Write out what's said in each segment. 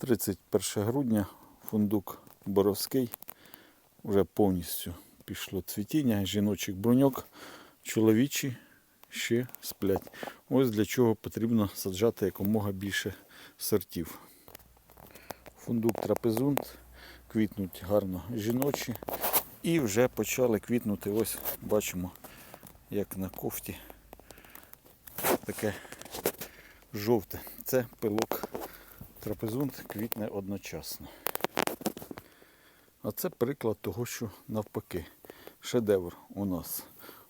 31 грудня фундук Боровський. Вже повністю пішло цвітіння, жіночих бруньок, чоловічі ще сплять. Ось для чого потрібно саджати якомога більше сортів. Фундук трапезунт, квітнуть гарно жіночі. І вже почали квітнути, ось бачимо, як на кофті. Таке жовте. Це пилок трапезунт квітне одночасно. А це приклад того, що навпаки, шедевр у нас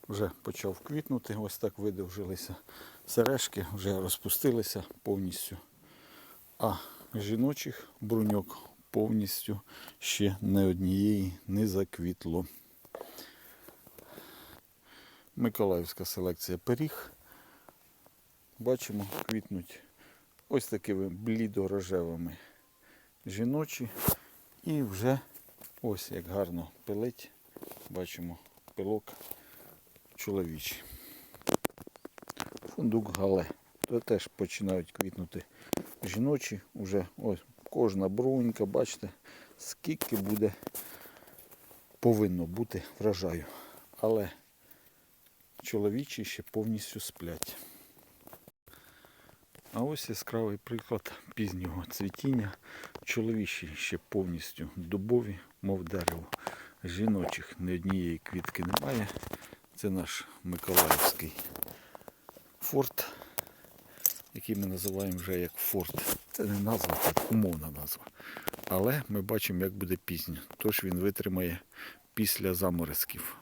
вже почав квітнути. Ось так видовжилися сережки, вже розпустилися повністю. А жіночих бруньок повністю ще не однієї не заквітло. Миколаївська селекція пиріг. Бачимо, квітнуть ось такими блідо-рожевими жіночі. І вже ось як гарно пилить. Бачимо пилок чоловічий. Фундук гале. То теж починають квітнути жіночі. Уже ось кожна брунька, бачите, скільки буде повинно бути врожаю. Але чоловічі ще повністю сплять. А ось яскравий приклад пізнього цвітіння. Чоловічі ще повністю дубові, мов дерево. Жіночих ні однієї квітки немає. Це наш Миколаївський форт, який ми називаємо вже як форт. Це не назва, це умовна назва. Але ми бачимо, як буде пізньо. Тож він витримає після заморозків.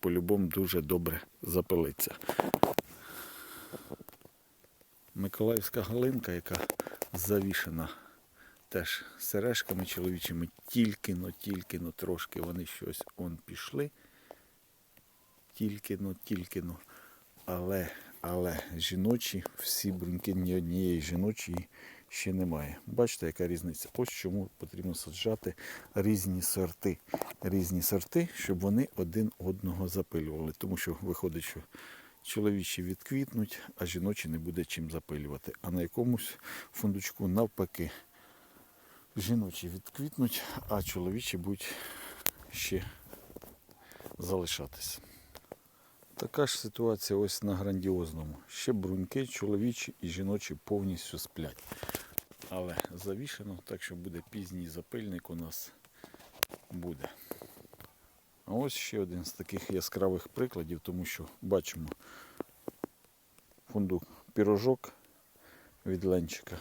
По-любому дуже добре запилиться. Миколаївська галинка, яка завішена теж сережками чоловічими, тільки-но, тільки-но трошки вони щось он пішли. Тільки-но, тільки-но. Але, але жіночі, всі бруньки, ні однієї жіночої ще немає. Бачите, яка різниця? Ось чому потрібно саджати різні сорти. Різні сорти, щоб вони один одного запилювали. Тому що виходить, що чоловічі відквітнуть, а жіночі не буде чим запилювати. А на якомусь фундучку навпаки. Жіночі відквітнуть, а чоловічі будуть ще залишатись. Така ж ситуація ось на грандіозному. Ще бруньки чоловічі і жіночі повністю сплять. Але завішено, так що буде пізній запильник у нас буде. А ось ще один з таких яскравих прикладів, тому що бачимо фундук пірожок від ленчика,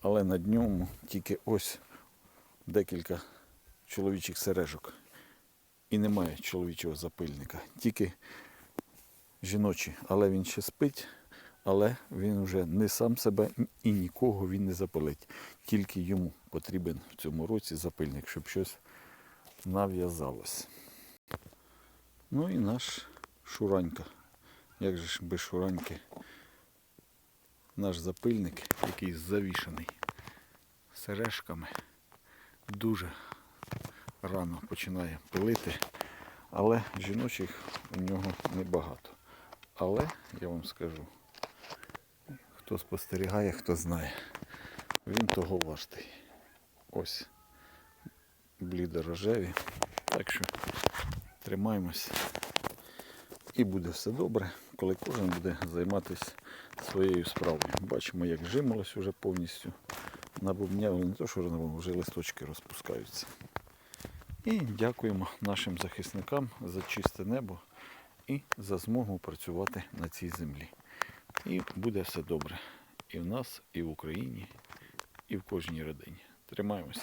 але над ньому тільки ось декілька чоловічих сережок. І немає чоловічого запильника, тільки жіночі, але він ще спить, але він вже не сам себе і нікого він не запилить. Тільки йому потрібен в цьому році запильник, щоб щось нав'язалось. Ну і наш Шуранька. Як же ж без Шураньки? Наш запильник, який завішаний сережками, дуже рано починає пилити, але жіночих у нього небагато. Але я вам скажу, хто спостерігає, хто знає, він того вартий. Ось блідорожеві. Так що тримаємось. І буде все добре, коли кожен буде займатися своєю справою. Бачимо, як жимолось вже повністю набубняло, не то, що вже листочки розпускаються. І дякуємо нашим захисникам за чисте небо і за змогу працювати на цій землі. І буде все добре. І в нас, і в Україні, і в кожній родині. Тримаємося.